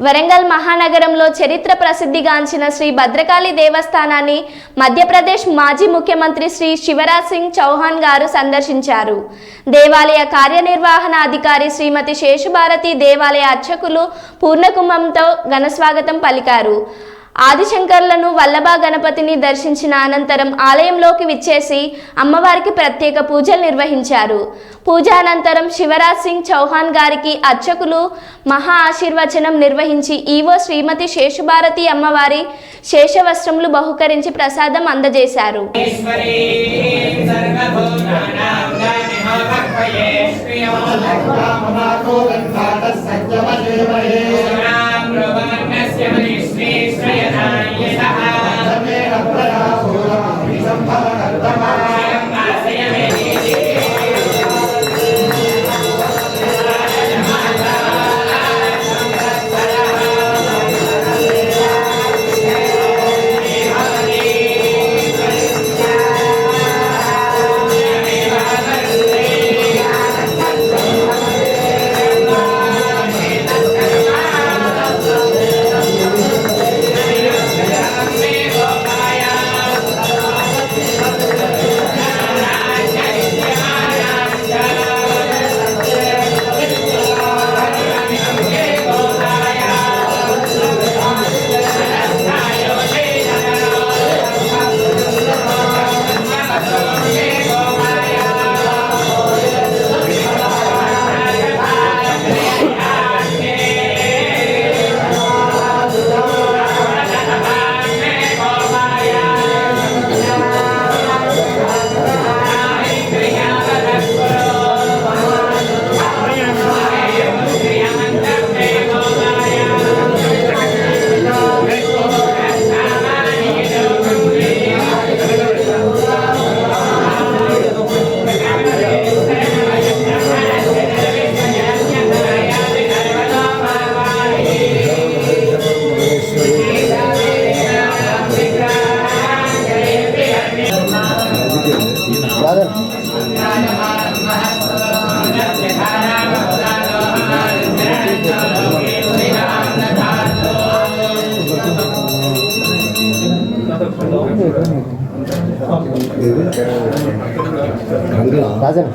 వరంగల్ మహానగరంలో చరిత్ర ప్రసిద్ధిగాంచిన శ్రీ భద్రకాళి దేవస్థానాన్ని మధ్యప్రదేశ్ మాజీ ముఖ్యమంత్రి శ్రీ శివరాజ్ సింగ్ చౌహాన్ గారు సందర్శించారు. దేవాలయ కార్యనిర్వహణ అధికారి శ్రీమతి శేషభారతి దేవాలయ అర్చకులు పూర్ణకుంభంతో ఘనస్వాగతం పలికారు. ఆదిశంకర్లను వల్లభా గణపతిని దర్శించిన అనంతరం ఆలయంలోకి విచ్చేసి అమ్మవారికి ప్రత్యేక పూజలు నిర్వహించారు పూజానంతరం శివరాజ్ సింగ్ చౌహాన్ గారికి అర్చకులు మహా ఆశీర్వచనం నిర్వహించి ఈవో శ్రీమతి శేషుభారతి అమ్మవారి శేషవస్త్రములు బహుకరించి ప్రసాదం అందజేశారు 강근아. 맞아.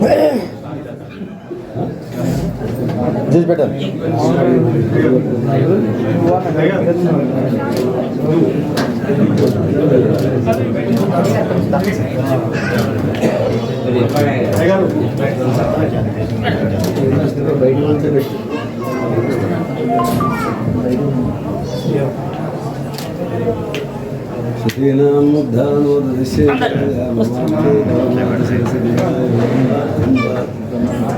그, రాజన్ జ్యూస్ పెట్టారు శ్రీనాముద్ధానోదశే